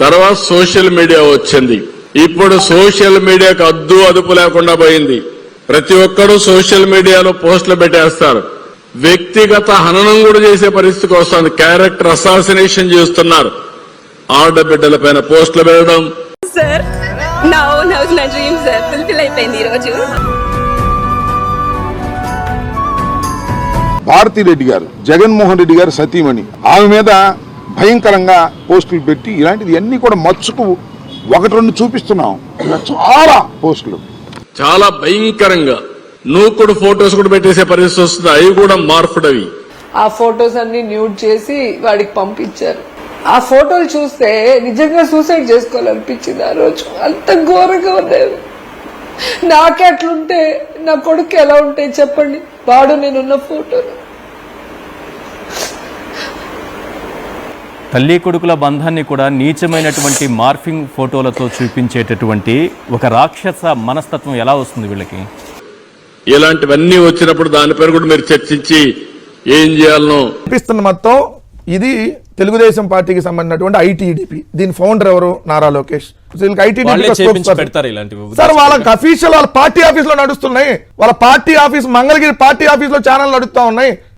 తర్వాత social media వచ్చింది. ఇప్పుడు సోషల్ మీడియాకు అద్దు అదుపు లేకుండా పోయింది. ప్రతి ఒక్కరూ సోషల్ మీడియాలో పోస్టులు పెట్టేస్తారు. వ్యక్తిగత హననం కూడా చేసే పరిస్థితికి వస్తుంది. క్యారెక్టర్ అసాసినేషన్ చేస్తున్నారు. ఆడబిడ్డల పైన పోస్టులు పెట్టడం. సార్ నా ఓన్ హౌస్ నా డ్రీమ్ సార్ ఫుల్ఫిల్ అయిపోయింది ఈరోజు. భారతిరెడ్డి గారు జగన్మోహన్ రెడ్డి గారు సతీమణి. ఆమె మీద భయంకరంగా పోస్టులు పెట్టి ఇలాంటిది అన్ని కూడా మచ్చుకు ఒకటి రెండు చూపిస్తున్నాం. ఇలా చాలా పోస్టులు. చాలా భయంకరంగా నూకుడు ఫోటోస్ కూడా పెట్టేసే పరిస్థితి వస్తుంది. అవి కూడా మార్పుడవి. ఆ ఫొటోస్ అన్ని న్యూడ్ చేసి వాడికి పంపించారు. ఆ ఫోటోలు చూస్తే నిజంగా సూసైడ్ చేసుకోవాలనిపించింది ఆ రోజు. అంత ఘోరంగా ఉండేది. నాకే అట్లుంటే నా కొడుకు ఎలా ఉంటాయి చెప్పండి. వాడు నేనున్న ఫోటోలు. తల్లి కొడుకుల బంధాన్ని కూడా నీచమైనటువంటి మార్ఫింగ్ ఫోటోలతో చూపించేటటువంటి ఒక రాక్షస మనస్తత్వం ఎలా వస్తుంది వీళ్ళకి? ఇలాంటివన్నీ వచ్చినప్పుడు దానిపైన కూడా మీరు చర్చించి ఏం చేయాలనో. కనిపిస్తున్న మొత్తం ఇది తెలుగుదేశం పార్టీకి సంబంధించినటువంటి ఐటీడీపీ. దీని ఫౌండర్ ఎవరు? నారా లోకేష్. సార్ వాళ్ళకి అఫీషియల్ వాళ్ళ పార్టీ ఆఫీస్లో నడుస్తున్నాయి. వాళ్ళ పార్టీ ఆఫీస్ మంగళగిరి పార్టీ ఆఫీస్లో ఛానల్ నడుస్తా ఉన్నాయి.